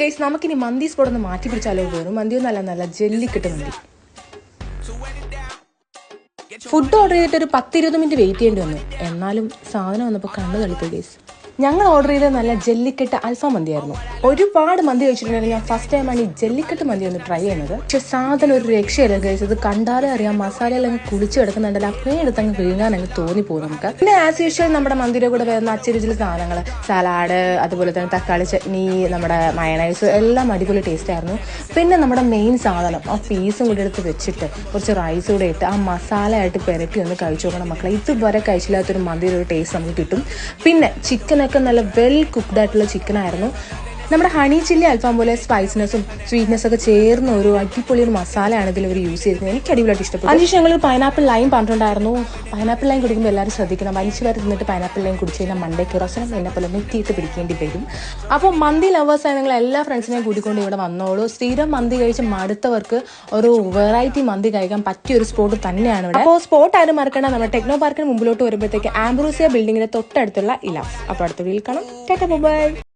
Guys നമുക്കിനി മന്തി spot ഒന്ന് മാറ്റി പിടിച്ചാലോ വേറും? മന്തി നല്ല നല്ല ജെല്ലി മന്തി. ഫുഡ് ഓർഡർ ചെയ്തിട്ട് ഒരു പത്ത് ഇരുപത് മിനിറ്റ് വെയിറ്റ് ചെയ്യേണ്ടി വന്നു. എന്നാലും സാധനം വന്നപ്പോൾ കണ്ണു തളിപ്പോയി ഗൈസ് ഞങ്ങൾ ഓർഡർ ചെയ്ത നല്ല ജെല്ലിക്കെട്ട് അൽഫാം മന്തിയായിരുന്നു. ഒരുപാട് മന്തി കഴിച്ചിട്ടുണ്ടെങ്കിൽ ഞാൻ ഫസ്റ്റ് ടൈമാണ് ഈ ജെല്ലിക്കെട്ട് മന്തി ഒന്ന് ട്രൈ ചെയ്യുന്നത്. പക്ഷെ സാധനം ഒരു രക്ഷയല്ല കഴിച്ചത് കണ്ടാലേ അറിയാം മസാലയെല്ലാം അങ്ങ് കുളിച്ച് കിടക്കുന്നുണ്ടല്ലോ. അപ്പഴേ എടുത്ത് അങ്ങ് അങ്ങ് തോന്നിപ്പോകും നമുക്ക്. പിന്നെ ആസ് യൂഷ്വൽ നമ്മുടെ മന്തിയുടെ കൂടെ വരുന്ന അച്ചിരിച്ചിരി സാധനങ്ങൾ സലാഡ് അതുപോലെ തന്നെ തക്കാളി ചട്നി നമ്മുടെ മയണൈസ് എല്ലാം അടിപൊളി ടേസ്റ്റ് ആയിരുന്നു. പിന്നെ നമ്മുടെ മെയിൻ സാധനം ആ പീസും കൂടി എടുത്ത് വെച്ചിട്ട് കുറച്ച് റൈസ് കൂടെ ഇട്ട് ആ മസാലയായിട്ട് പെരട്ടി ഒന്ന് കഴിച്ചു നോക്കണം മക്കളെ. ഇതുവരെ കഴിച്ചില്ലാത്തൊരു മന്തിയുടെ ഒരു ടേസ്റ്റ് നമുക്ക് കിട്ടും. പിന്നെ ചിക്കനൊക്കെ നല്ല വെൽ കുക്ക്ഡ് ആയിട്ടുള്ള ചിക്കൻ ആയിരുന്നു. നമ്മുടെ ഹണി ചില്ലി അൽഫാം പോലെ സ്പൈസിനെസും സ്വീറ്റ്നെസ് ഒക്കെ ചേർന്ന ഒരു അടിപൊളി ഒരു മസാലയാണ് ഇതിൽ അവർ യൂസ് ചെയ്തത് എനിക്ക് അടിപൊളിയായിട്ട് ഇഷ്ടപ്പെട്ടു. അതിനുശേഷം ഞങ്ങൾ പൈനാപ്പിൾ ലൈം പറഞ്ഞിട്ടുണ്ടായിരുന്നു. പൈനാപ്പിൾ ലൈം കുടിക്കുമ്പോൾ എല്ലാവരും ശ്രദ്ധിക്കണം. വലിച്ചു വരെ തിന്നിട്ട് പൈനാപ്പിൾ ലൈം കുടിച്ച് കഴിഞ്ഞാൽ മണ്ടേ കിറോസനം എന്നെ പോലെ നെറ്റിയിട്ട് പിടിക്കേണ്ടി വരും. അപ്പോൾ മന്തി ലവേഴ്സ് ലവേഴ്സായ നിങ്ങൾ എല്ലാ ഫ്രണ്ട്സിനെയും കൂട്ടിക്കൊണ്ട് ഇവിടെ വന്നോളൂ. സ്ഥിരം മന്തി കഴിച്ച് മടുത്തവർക്ക് ഒരു വെറൈറ്റി മന്തി കഴിക്കാൻ പറ്റിയ ഒരു സ്പോട്ട് തന്നെയാണ് ഇവിടെ. അപ്പോൾ സ്പോട്ട് ആരും മറക്കണം നമ്മുടെ ടെക്നോ പാർക്കിന് മുമ്പിലോട്ട് വരുമ്പോഴത്തേക്ക് ആംബ്രൂസിയ ബിൽഡിങ്ങിന്റെ തൊട്ടടുത്തുള്ള ഇലാഫ് അപ്പോൾ അടുത്ത വീട്ടിൽ കാണാം. ടാറ്റ ബൈ